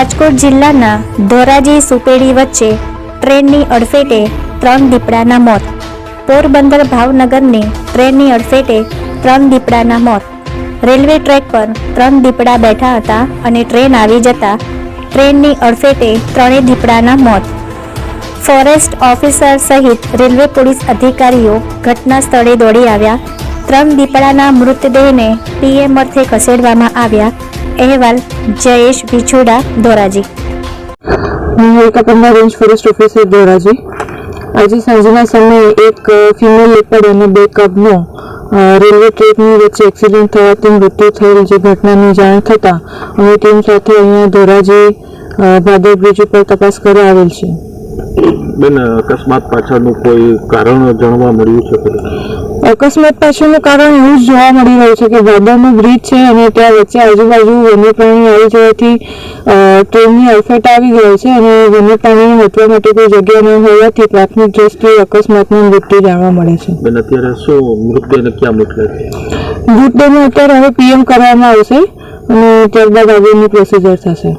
રાજકોટ જિલ્લાના ધોરાજી સુપેડી વચ્ચે ટ્રેનની અડફેટે ત્રણ દીપડાના મોત. પોરબંદર ભાવનગરની ટ્રેનની અડફેટે ત્રણ દીપડાના મોત. રેલવે ટ્રેક પર ત્રણ દીપડા બેઠા હતા અને ટ્રેન આવી જતા ટ્રેનની અડફેટે ત્રણેય દીપડાના મોત. ફોરેસ્ટ ઓફિસર સહિત રેલવે પોલીસ અધિકારીઓ ઘટના સ્થળે દોડી આવ્યા. ત્રણ દીપડાના મૃતદેહને પીએમ અર્થે ખસેડવામાં આવ્યા. અહેવાલ, જયેશ વિછોડા ધોરાજી. હું હોલિકા રેન્જ ફોરેસ્ટ ઓફિસર ધોરાજી. આજે સાંજના સમયે એક ફિમેલ લેપડ અને બે કબનો રેલવે ટ્રેકની વચ્ચે એક્સિડન્ટ થવાથી મૃત્યુ થયેલ જે ઘટનાની જાણ થતાં, અમે ટીમ સાથે અહીંયા ધોરાજી ભાદર બ્રિજ ઉપર તપાસ કરવા આવેલ છે બેન અકસ્માત પાછળનું કોઈ કારણ જાણવા મળ્યું છે? અકસ્માત પાછળનું કારણ એવું જ જોવા મળી રહ્યું છે કે ભાદરનો બ્રિજ છે અને ત્યાં વચ્ચે આજુબાજુ વન્ય પ્રાણી આવી જવાથી ટ્રેનની અડફેટ આવી ગયો છે અને વન્ય પ્રાણીને હટવા માટે કોઈ જગ્યા ન હોવાથી પ્રાથમિક દ્રષ્ટિએ અકસ્માતનું મૃત્યુ જાણવા મળે છે. બેન અત્યારે શું મૃતદેહને ક્યાં મોકલે છે મૃતદેહને અત્યારે હવે પીએમ કરવામાં આવશે અને ત્યારબાદ આગળની પ્રોસિજર થશે.